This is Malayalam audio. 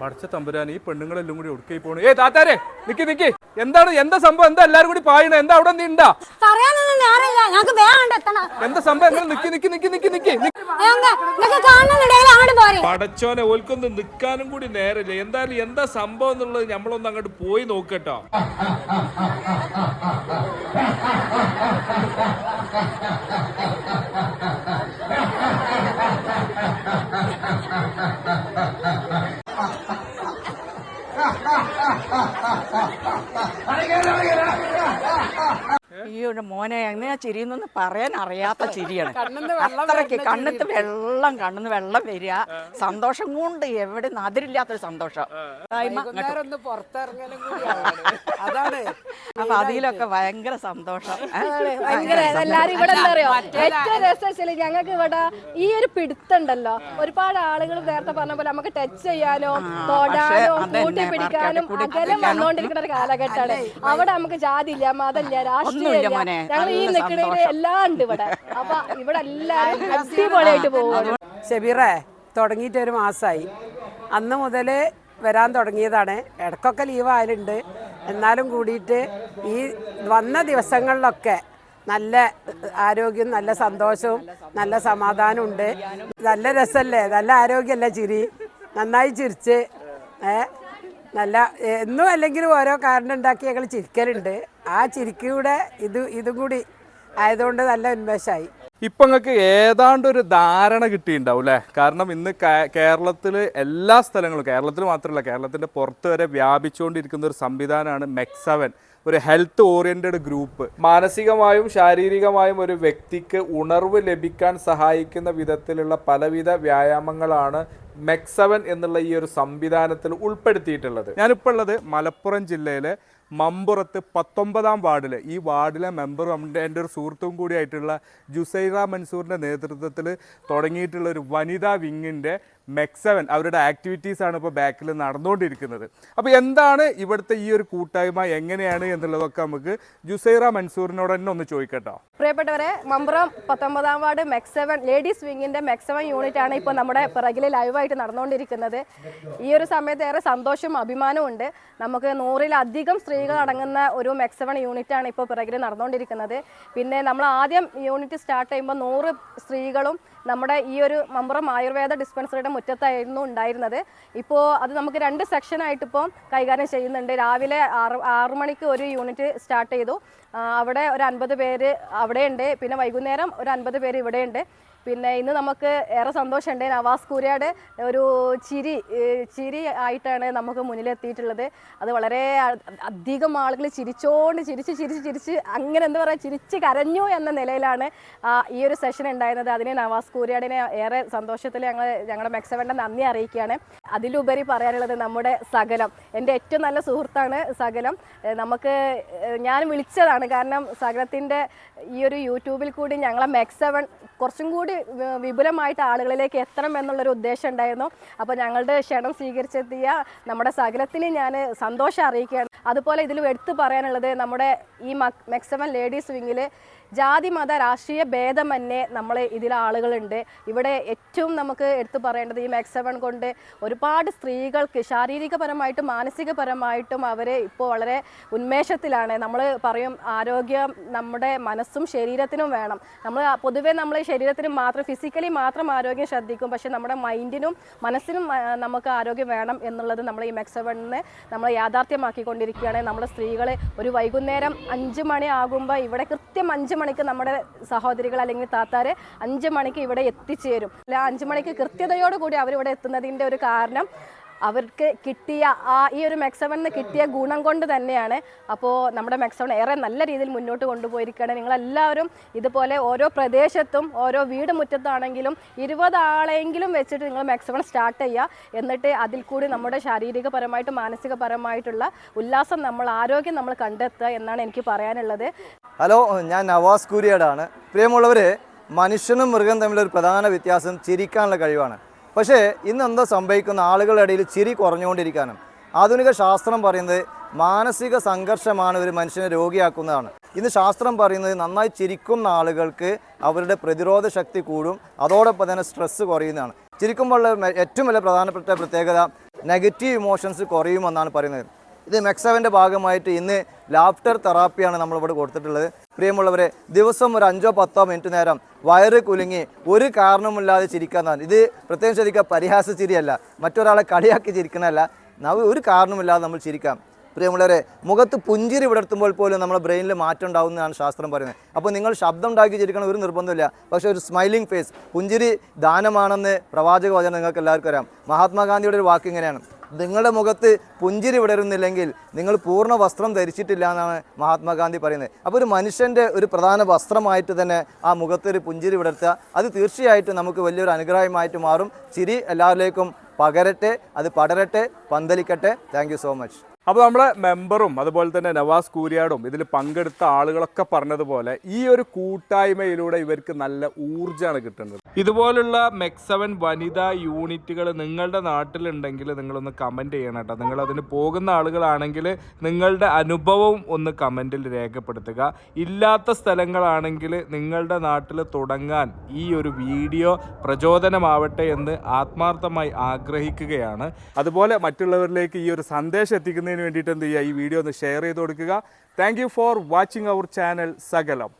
പഠിച്ച തമ്പുരാൻ ഈ പെണ്ണുങ്ങളെല്ലാം കൂടി ഒടുക്കി പോണു. ഏ താത്താരെ നിക്കി നിക്കി. എന്താണ് എന്താ സംഭവം? എന്താ എല്ലാരും കൂടി പായണ? എന്താ അവിടെ നീ ഉണ്ടാ എന്താ സംഭവം? നിങ്ങൾ നിക്കി നിക്കി നിക്കി നിക്കി നിക്കി. പടച്ചോനെ ഓൽക്കൊന്ന് നിക്കാനും കൂടി നേരമില്ല എന്തായാലും എന്താ സംഭവം എന്നുള്ളത് നമ്മളൊന്ന് അങ്ങോട്ട് പോയി നോക്കട്ടോ ¡Ay, guerra, guerra! ¡Ah, ah, ah! അയ്യോ മോനെ എങ്ങനെയാ ചിരിയെന്നൊന്ന് പറയാൻ അറിയാത്ത ചിരിയാണ്. അത്രയ്ക്ക് കണ്ണത്ത് വെള്ളം കണ്ണിന്ന് വെള്ളം വരിക. സന്തോഷം കൊണ്ട് എവിടെ അതിരില്ലാത്തൊരു സന്തോഷം. അതാണ്. അപ്പൊ അതിലൊക്കെ ഭയങ്കര സന്തോഷം. ഏ? ഭയങ്കര എല്ലാരും ഇവിടെ എന്താ അറിയോ? ഏറ്റവും രസം ഞങ്ങൾക്ക് ഇവിടെ ഈ ഒരു പിടുത്തണ്ടല്ലോ. ഒരുപാട് ആളുകൾ നേരത്തെ പറഞ്ഞ പോലെ നമുക്ക് ടച്ച് ചെയ്യാനോ തൊടാനോ കൂട്ടി പിടിക്കാനും അകലം. വന്നുകൊണ്ടിരിക്കുന്ന ഒരു കാലഘട്ടമാണ്. അവിടെ നമുക്ക് ജാതിയില്ല മതമില്ല രാഷ്ട്രീയമില്ല. മോനെ. ഞങ്ങൾ ഈ എല്ലാം ഉണ്ട് ഇവിടെ. അപ്പൊ ഇവിടെ അടിപൊളിയായിട്ട് പോകും. ഷെബീറേ തുടങ്ങിയിട്ട് ഒരു മാസമായി അന്ന് മുതൽ വരാൻ തുടങ്ങിയതാണ്. ഇടക്കൊക്കെ ലീവ് ആയാലുണ്ട്. എന്നാലും കൂടിയിട്ട് ഈ വന്ന ദിവസങ്ങളിലൊക്കെ നല്ല ആരോഗ്യം നല്ല സന്തോഷവും നല്ല സമാധാനവും ഉണ്ട് നല്ല രസമല്ലേ നല്ല ആരോഗ്യമല്ലേ ചിരി? നന്നായി ചിരിച്ച് ഏ? നല്ല എന്നും അല്ലെങ്കിലും ഓരോ കാരണം ഉണ്ടാക്കി ഞങ്ങൾ ചിരിക്കലുണ്ട്. ആ ചിരിക്കൂടെ ഇത് ഇതും കൂടി ആയതുകൊണ്ട് നല്ല ഉന്മേഷമായി ഇപ്പൊ നിങ്ങൾക്ക് ഏതാണ്ട് ഒരു ധാരണ കിട്ടിയിട്ടുണ്ടാവും അല്ലേ കാരണം ഇന്ന് കേരളത്തിൽ എല്ലാ സ്ഥലങ്ങളും കേരളത്തിൽ മാത്രമല്ല കേരളത്തിന്റെ പുറത്ത് വരെ വ്യാപിച്ചുകൊണ്ടിരിക്കുന്ന ഒരു സംവിധാനമാണ് മെക്സവൻ ഒരു ഹെൽത്ത് ഓറിയന്റഡ് ഗ്രൂപ്പ്. മാനസികമായും ശാരീരികമായും ഒരു വ്യക്തിക്ക് ഉണർവ് ലഭിക്കാൻ സഹായിക്കുന്ന വിധത്തിലുള്ള പലവിധ വ്യായാമങ്ങളാണ് മെക്സവൻ എന്നുള്ള ഈ ഒരു സംവിധാനത്തിൽ ഉൾപ്പെടുത്തിയിട്ടുള്ളത്. ഞാനിപ്പോൾ ഉള്ളത് മലപ്പുറം ജില്ലയിലെ മമ്പുറത്ത് പത്തൊമ്പതാം വാർഡിൽ ഈ വാർഡിലെ മെമ്പറും എന്റെ ഒരു സുഹൃത്തും കൂടിയായിട്ടുള്ള ജുസൈറ മൻസൂറിന്റെ നേതൃത്വത്തിൽ തുടങ്ങിയിട്ടുള്ള ഒരു വനിതാ വിങ്ങിന്റെ മെക്സവൻ അവരുടെ ആക്ടിവിറ്റീസാണ് ഇപ്പോൾ ബാക്കിൽ നടന്നുകൊണ്ടിരിക്കുന്നത്. അപ്പോൾ എന്താണ് ഇവിടുത്തെ ഈ ഒരു കൂട്ടായ്മ? എങ്ങനെയാണ് എന്നുള്ളതൊക്കെ നമുക്ക് ജുസൈറ മൻസൂറിനോട് തന്നെ ഒന്ന് ചോദിക്കട്ടോ. പ്രിയപ്പെട്ടവരെ മമ്പുറം പത്തൊമ്പതാം വാർഡ് മെക്സവൻ ലേഡീസ് വിങ്ങിന്റെ മെക്സവൻ യൂണിറ്റ് ആണ് ഇപ്പോൾ നമ്മുടെ പിറകിൽ ലൈവായിട്ട് നടന്നുകൊണ്ടിരിക്കുന്നത്. ഈ ഒരു സമയത്ത് ഏറെ സന്തോഷവും അഭിമാനവും ഉണ്ട്. നമുക്ക് നൂറിലധികം സ്ത്രീകൾ അടങ്ങുന്ന ഒരു മെക്സവൺ യൂണിറ്റ് ആണ് ഇപ്പോൾ പിറകിൽ നടന്നുകൊണ്ടിരിക്കുന്നത്. പിന്നെ നമ്മൾ ആദ്യം യൂണിറ്റ് സ്റ്റാർട്ട് ചെയ്യുമ്പോൾ നൂറ് സ്ത്രീകളും നമ്മുടെ ഈ ഒരു മമ്പുറം ആയുർവേദ ഡിസ്പെൻസറിയുടെ മുറ്റത്തായിരുന്നു ഉണ്ടായിരുന്നത്. ഇപ്പോൾ അത് നമുക്ക് രണ്ട് സെക്ഷനായിട്ട് ഇപ്പോൾ കൈകാര്യം ചെയ്യുന്നുണ്ട്. രാവിലെ ആറ് ആറു മണിക്ക് ഒരു യൂണിറ്റ് സ്റ്റാർട്ട് ചെയ്തു. അവിടെ ഒരു അൻപത് പേര് അവിടെയുണ്ട്. പിന്നെ വൈകുന്നേരം ഒരു അൻപത് പേര് ഇവിടെയുണ്ട്. പിന്നെ ഇന്ന് നമുക്ക് ഏറെ സന്തോഷമുണ്ട്. നവാസ് കൂരയുടെ ഒരു ചിരി ചിരി ആയിട്ടാണ് നമുക്ക് മുന്നിലെത്തിയിട്ടുള്ളത്. അത് വളരെ അധികം ആളുകൾ ചിരിച്ചോണ്ട് ചിരിച്ച് ചിരിച്ച് ചിരിച്ച് അങ്ങനെ എന്താ പറയുക ചിരിച്ച് കരഞ്ഞു എന്ന നിലയിലാണ് ഈ ഒരു സെഷൻ ഉണ്ടായിരുന്നത്. അതിന് നവാസ് കൂരയുടെ ഏറെ സന്തോഷത്തിൽ ഞങ്ങൾ ഞങ്ങളുടെ മെക്സവന്റെ നന്ദി അറിയിക്കുകയാണ്. അതിലുപരി പറയാനുള്ളത് നമ്മുടെ സകലം. എന്റെ ഏറ്റവും നല്ല സുഹൃത്താണ് സകലം. നമുക്ക് ഞാൻ വിളിച്ചതാണ്. കാരണം സകലത്തിന്റെ ഈ ഒരു യൂട്യൂബിൽ കൂടി ഞങ്ങളെ മെക്സവൺ കുറച്ചും കൂടി വിപുലമായിട്ട് ആളുകളിലേക്ക് എത്തണം എന്നുള്ളൊരു ഉദ്ദേശം ഉണ്ടായിരുന്നു. അപ്പോൾ ഞങ്ങളുടെ ക്ഷണം സ്വീകരിച്ചെത്തിയ നമ്മുടെ സകലത്തിന് ഞാൻ സന്തോഷം അറിയിക്കുകയാണ്. അതുപോലെ ഇതിൽ എടുത്തു പറയാനുള്ളത് നമ്മുടെ ഈ മക് മെക്സവൻ ലേഡീസ് വിങ്ങിൽ ജാതി മത രാഷ്ട്രീയ ഭേദമന്യേ നമ്മൾ ഇതിൽ ആളുകളുണ്ട്. ഇവിടെ ഏറ്റവും നമുക്ക് എടുത്തു പറയേണ്ടത് ഈ മെക്സവൺ കൊണ്ട് ഒരുപാട് സ്ത്രീകൾക്ക് ശാരീരികപരമായിട്ടും മാനസികപരമായിട്ടും അവരെ ഇപ്പോൾ വളരെ ഉന്മേഷത്തിലാണ്. നമ്മൾ പറയും ആരോഗ്യം നമ്മുടെ മനസ്സും ശരീരത്തിനും വേണം. നമ്മൾ പൊതുവേ നമ്മൾ ശരീരത്തിന് മാത്രം ഫിസിക്കലി മാത്രം ആരോഗ്യം ശ്രദ്ധിക്കും. പക്ഷേ നമ്മുടെ മൈൻഡിനും മനസ്സിനും നമുക്ക് ആരോഗ്യം വേണം എന്നുള്ളത് നമ്മൾ ഈ മെക്സവണിന് നമ്മൾ യാഥാർത്ഥ്യമാക്കിക്കൊണ്ടിരിക്കുകയാണ്. നമ്മുടെ സ്ത്രീകളെ ഒരു വൈകുന്നേരം അഞ്ച് മണി ആകുമ്പോൾ ഇവിടെ കൃത്യം അഞ്ച് മണിക്ക് നമ്മുടെ സഹോദരികൾ അല്ലെങ്കിൽ താത്താരെ അഞ്ച് മണിക്ക് ഇവിടെ എത്തിച്ചേരും. അല്ല അഞ്ച് മണിക്ക് കൃത്യതയോടുകൂടി അവരിവിടെ എത്തുന്നതിന്റെ ഒരു കാരണം അവർക്ക് കിട്ടിയ ആ ഈ ഒരു മെക്സവണിന് കിട്ടിയ ഗുണം കൊണ്ട് തന്നെയാണ്. അപ്പോൾ നമ്മുടെ മെക്സവൺ ഏറെ നല്ല രീതിയിൽ മുന്നോട്ട് കൊണ്ടുപോയിരിക്കുകയാണ്. നിങ്ങളെല്ലാവരും ഇതുപോലെ ഓരോ പ്രദേശത്തും ഓരോ വീട് മുറ്റത്താണെങ്കിലും ഇരുപത് ആളെങ്കിലും വെച്ചിട്ട് നിങ്ങൾ മെക്സവൺ സ്റ്റാർട്ട് ചെയ്യുക. എന്നിട്ട് അതിൽ കൂടി നമ്മുടെ ശാരീരികപരമായിട്ടും മാനസികപരമായിട്ടുള്ള ഉല്ലാസം നമ്മൾ ആരോഗ്യം നമ്മൾ കണ്ടെത്തുക എന്നാണ് എനിക്ക് പറയാനുള്ളത്. ഹലോ ഞാൻ നവാസ് കുരിയടാണ്. പ്രിയമുള്ളവരെ മനുഷ്യനും മൃഗം തമ്മിലൊരു പ്രധാന വ്യത്യാസം ചിരിക്കാനുള്ള കഴിവാണ്. പക്ഷേ ഇന്ന് എന്താ സംഭവിക്കുന്ന ആളുകളുടെ ഇടയിൽ ചിരി കുറഞ്ഞുകൊണ്ടിരിക്കാനും ആധുനിക ശാസ്ത്രം പറയുന്നത് മാനസിക സംഘർഷമാണ് ഒരു മനുഷ്യനെ രോഗിയാക്കുന്നതാണ്. ഇന്ന് ശാസ്ത്രം പറയുന്നത് നന്നായി ചിരിക്കുന്ന ആളുകൾക്ക് അവരുടെ പ്രതിരോധ ശക്തി കൂടും അതോടൊപ്പം തന്നെ സ്ട്രെസ്സ് കുറയുന്നതാണ്. ചിരിക്കുമ്പോൾ ഏറ്റവും വലിയ പ്രധാനപ്പെട്ട പ്രത്യേകത നെഗറ്റീവ് ഇമോഷൻസ് കുറയുമെന്നാണ് പറയുന്നത്. ഇത് മെക്സവന്റെ ഭാഗമായിട്ട് ഇന്ന് ലാഫ്റ്റർ തെറാപ്പിയാണ് നമ്മളിവിടെ കൊടുത്തിട്ടുള്ളത്. പ്രിയമുള്ളവരെ ദിവസം ഒരു അഞ്ചോ പത്തോ മിനിറ്റ് നേരം വയറ് കുലുങ്ങി ഒരു കാരണമില്ലാതെ ചിരിക്കാന്നാണ് ഇത് പ്രത്യേകം ശ്രദ്ധിക്കുക പരിഹാസ ചിരിയല്ല. മറ്റൊരാളെ കളിയാക്കി ചിരിക്കണമല്ല ഒരു കാരണമില്ലാതെ നമ്മൾ ചിരിക്കാം. പ്രിയമുള്ളവരെ മുഖത്ത് പുഞ്ചിരി വിടർത്തുമ്പോൾ പോലും നമ്മുടെ ബ്രെയിനിൽ മാറ്റം ഉണ്ടാവുന്നതാണ് ശാസ്ത്രം പറയുന്നത്. അപ്പോൾ നിങ്ങൾ ശബ്ദം ഉണ്ടാക്കി ചിരിക്കണം ഒരു നിർബന്ധമില്ല. പക്ഷേ ഒരു സ്മൈലിംഗ് ഫേസ് പുഞ്ചിരി ദാനമാണെന്ന് പ്രവാചക വചനം നിങ്ങൾക്ക് എല്ലാവർക്കും അറിയാം. മഹാത്മാഗാന്ധിയുടെ ഒരു വാക്ക് ഇങ്ങനെയാണ്. നിങ്ങളുടെ മുഖത്ത് പുഞ്ചിരി വിടരുന്നില്ലെങ്കിൽ നിങ്ങൾ പൂർണ വസ്ത്രം ധരിച്ചിട്ടില്ല എന്നാണ് മഹാത്മാഗാന്ധി പറയുന്നത്. അപ്പോൾ ഒരു മനുഷ്യന്റെ ഒരു പ്രധാന വസ്ത്രമായിട്ട് തന്നെ ആ മുഖത്ത് ഒരു പുഞ്ചിരി വിടർത്തുക അത് തീർച്ചയായിട്ടും നമുക്ക് വലിയൊരു അനുഗ്രഹമായിട്ട് മാറും. ചിരി എല്ലാവരിലേക്കും പകരട്ടെ അത് പടരട്ടെ പന്തലിക്കട്ടെ. താങ്ക് സോ മച്ച് അപ്പോൾ നമ്മളെ മെമ്പറും അതുപോലെ തന്നെ നവാസ് കൂരിയാടും ഇതിൽ പങ്കെടുത്ത ആളുകളൊക്കെ പറഞ്ഞതുപോലെ ഈ ഒരു കൂട്ടായ്മയിലൂടെ ഇവർക്ക് നല്ല ഊർജമാണ് കിട്ടുന്നത്. ഇതുപോലുള്ള മെക്സവൻ വനിതാ യൂണിറ്റുകൾ നിങ്ങളുടെ നാട്ടിലുണ്ടെങ്കിൽ നിങ്ങളൊന്ന് കമന്റ് ചെയ്യണം കേട്ടോ. നിങ്ങൾ അതിന് പോകുന്ന ആളുകളാണെങ്കിൽ നിങ്ങളുടെ അനുഭവവും ഒന്ന് കമന്റിൽ രേഖപ്പെടുത്തുക. ഇല്ലാത്ത സ്ഥലങ്ങളാണെങ്കിൽ നിങ്ങളുടെ നാട്ടിൽ തുടങ്ങാൻ ഈ ഒരു വീഡിയോ പ്രചോദനമാവട്ടെ എന്ന് ആത്മാർത്ഥമായി ആഗ്രഹിക്കുകയാണ്. അതുപോലെ മറ്റുള്ളവരിലേക്ക് ഈ ഒരു സന്ദേശം എത്തിക്കുന്നതിന് വേണ്ടിയിട്ട് എന്ത് ചെയ്യുക? ഈ വീഡിയോ ഒന്ന് ഷെയർ ചെയ്ത് കൊടുക്കുക. Thank for watching our channel സകലം